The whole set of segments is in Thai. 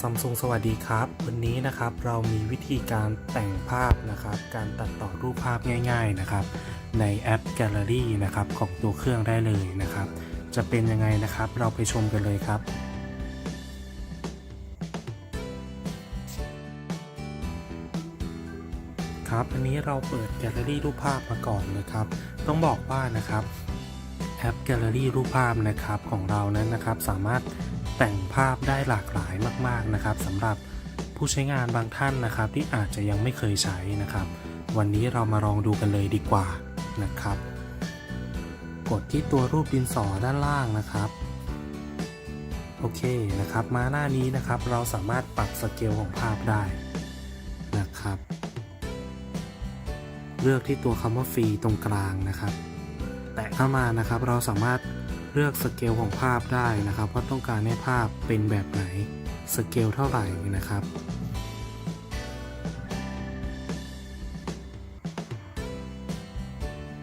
ซัมซุงสวัสดีครับ วันนี้นะครับเรามีวิธีการแต่งภาพนะครับ การตัดต่อรูปภาพง่ายๆนะครับ ในแอป Gallery นะครับของตัวเครื่องได้เลยนะครับ จะเป็นยังไงนะครับเราไปชมกันเลยครับครับอันนี้เราเปิดแกลเลอรี่รูปภาพมาก่อนนะครับ ต้องบอกว่านะครับแอปแกลเลอรี่รูปภาพนะครับของเรานั้นนะครับ สามารถ แต่งภาพได้หลากหลายมาก ๆนะครับสำหรับผู้ใช้งานบางท่านนะครับ ที่อาจจะยังไม่เคยใช้นะครับ วันนี้เรามาลองดูกันเลยดีกว่านะครับ กดที่ตัวรูปดินสอด้านล่างนะครับโอเคนะครับมาหน้านี้นะครับ เราสามารถปรับสเกลของภาพได้นะครับ เลือกที่ตัวคำว่าฟรีตรงกลางนะครับ แตะเข้ามานะครับเราสามารถ เลือกสเกลของภาพได้นะครับ ว่าต้องการให้ภาพเป็นแบบไหนสเกลเท่าไหร่นะครับ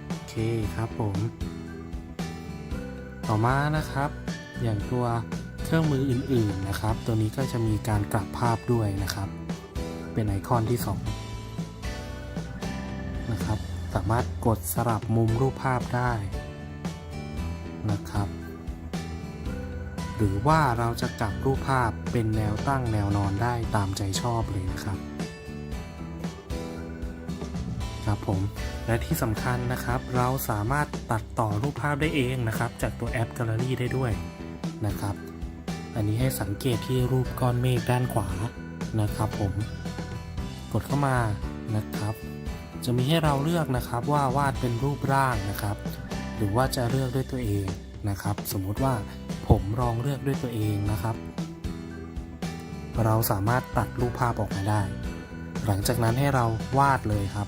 โอเคครับผม ต่อมานะครับ อย่างตัวเครื่องมืออื่นๆนะครับ ตัวนี้ก็จะมีการกลับภาพด้วยนะครับ เป็นไอคอนที่ 2 นะครับ สามารถกดสลับมุมรูปภาพได้ นะครับ หรือว่าเราจะกลับรูปภาพเป็นแนวตั้งแนวนอนได้ตามใจชอบเลยนะครับ ครับผมและที่สำคัญนะครับ เราสามารถตัดต่อรูปภาพได้เองนะครับ จากตัวแอป Gallery ได้ด้วยนะครับ อันนี้ให้สังเกตที่รูปก้อนเมฆด้านขวานะครับ ผมกดเข้ามานะครับ จะมีให้เราเลือกนะครับว่าวาดเป็นรูปร่างนะครับ หรือว่าจะเลือกด้วยตัวเองนะครับ สมมุติว่าผมลองเลือกด้วยตัวเองนะครับ เราสามารถตัดรูปภาพออกมาได้ หลังจากนั้นให้เราวาดเลยครับ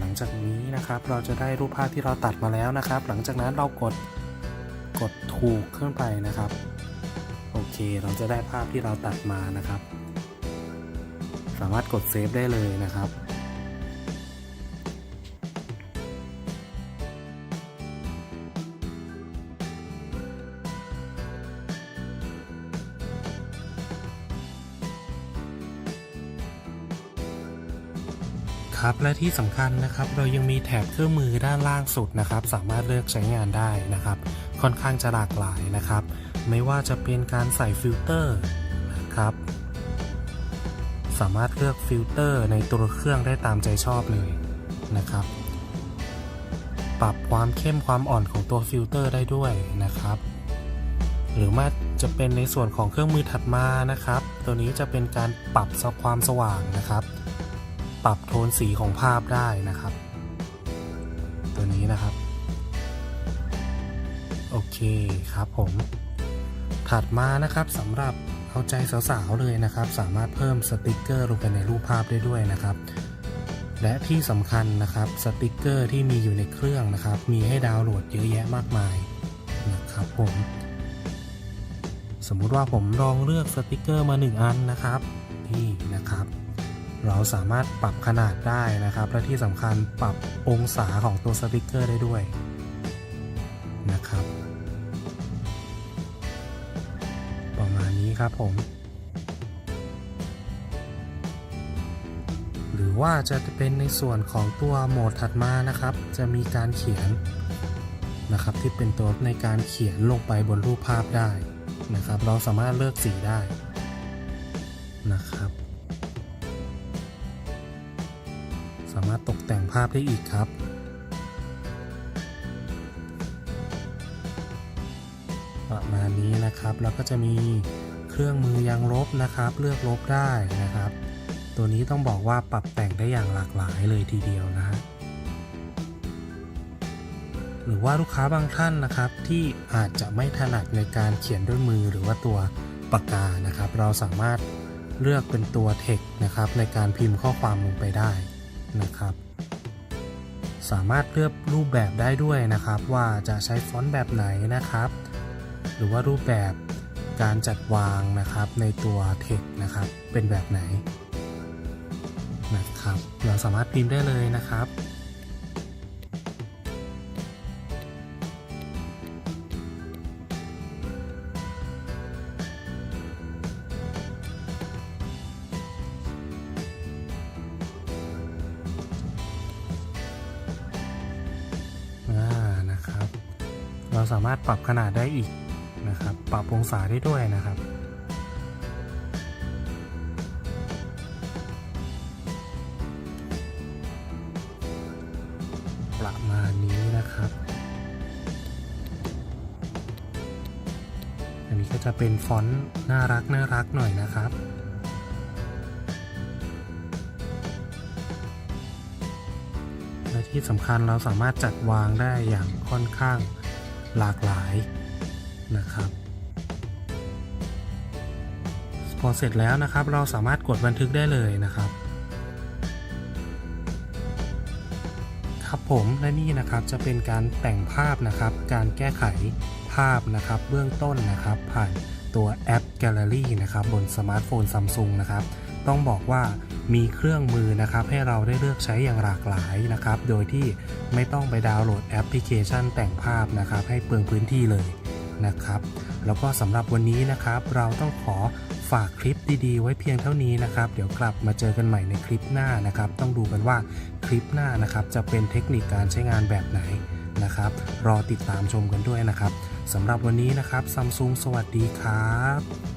หลังจากนี้นะครับเราจะได้รูปภาพที่เราตัดมาแล้วนะครับ หลังจากนั้นเรากดกดถูกขึ้นไปนะครับ เค เราจะได้ภาพที่เราตัดมานะครับ สามารถกดเซฟได้เลยนะครับครับและที่สำคัญนะครับเรายังมีแถบเครื่องมือด้านล่างสุดนะครับ สามารถเลือกใช้งานได้นะครับ ค่อนข้างจะหลากหลายนะครับ ไม่ว่าจะเป็นการใส่ฟิลเตอร์นะครับ สามารถเลือกฟิลเตอร์ในตัวเครื่องได้ตามใจชอบเลยนะครับ ปรับความเข้มความอ่อนของตัวฟิลเตอร์ได้ด้วยนะครับ หรือว่าจะเป็นในส่วนของเครื่องมือถัดมานะครับ ตัวนี้จะเป็นการปรับความสว่างนะครับ ปรับโทนสีของภาพได้นะครับ ตัวนี้นะครับ โอเคครับผม ถัดมานะครับสำหรับเอาใจสาวๆเลยนะครับ สามารถเพิ่มสติกเกอร์ลงไปในรูปภาพได้ด้วยนะครับ และที่สำคัญนะครับสติกเกอร์ที่มีอยู่ในเครื่องนะครับ มีให้ดาวน์โหลดเยอะแยะมากมายนะครับผมสมมุติว่าผมลองเลือกสติกเกอร์มา 1 อันนะครับนี่นะครับ เราสามารถปรับขนาดได้นะครับ และที่สำคัญปรับองศาของตัวสติกเกอร์ได้ด้วยนะครับ นี้ครับผม หรือว่าจะเป็นในส่วนของตัวโหมดถัดมานะครับ จะมีการเขียนนะครับที่เป็นตัวในการเขียนลงไปบนรูปภาพได้นะครับ เราสามารถเลือกสีได้นะครับ สามารถตกแต่งภาพได้อีกครับประมาณนี้นะครับ แล้วก็จะมี รื่องมือยังลบนะครับ เลือกลบได้นะครับ ตัวนี้ต้องบอกว่าปรับแต่งได้อย่างหลากหลายเลยทีเดียวนะฮะหรือว่าลูกค้าบางท่านนะครับที่อาจจะไม่ถนัดในการเขียนด้วยมือหรือว่าตัวปากกานะครับ เราสามารถเลือกเป็นตัว text นะครับ ในการพิมพ์ข้อความลงไปได้นะครับ สามารถเลือกรูปแบบได้ด้วยนะครับ ว่าจะใช้ฟอนต์แบบไหนนะครับ หรือว่ารูปแบบ การจัดวางนะครับในตัวเทคนะครับ เป็นแบบไหนนะครับ เราสามารถพิมพ์ได้เลยนะครับเราสามารถปรับขนาดได้อีก นะครับ ปรับองศาได้ด้วยนะครับ ประมาณนี้นะครับ อันนี้ก็จะเป็นฟอนต์น่ารักน่ารักหน่อยนะครับและที่สำคัญเราสามารถจัดวางได้อย่างค่อนข้างหลากหลาย พอเสร็จแล้วนะครับ เราสามารถกดบันทึกได้เลยนะครับ ครับผมและนี่นะครับจะเป็นการแต่งภาพนะครับ การแก้ไขภาพนะครับ เบื้องต้นนะครับ ผ่านตัวแอป Gallery นะครับ บนสมาร์ทโฟน Samsung นะครับ ต้องบอกว่ามีเครื่องมือนะครับ ให้เราได้เลือกใช้อย่างหลากหลายนะครับ โดยที่ไม่ต้องไปดาวน์โหลดแอปพลิเคชันแต่งภาพนะครับ ให้เปลืองพื้นที่เลยนะครับ แล้วก็สำหรับวันนี้นะครับ เราต้องขอ ฝากคลิปดีๆ ไว้เพียงเท่านี้นะครับ เดี๋ยวกลับมาเจอกันใหม่ในคลิปหน้านะครับ ต้องดูกันว่าคลิปหน้านะครับ จะเป็นเทคนิคการใช้งานแบบไหนนะครับ รอติดตามชมกันด้วยนะครับสำหรับวันนี้นะครับซัมซุงสวัสดีครับ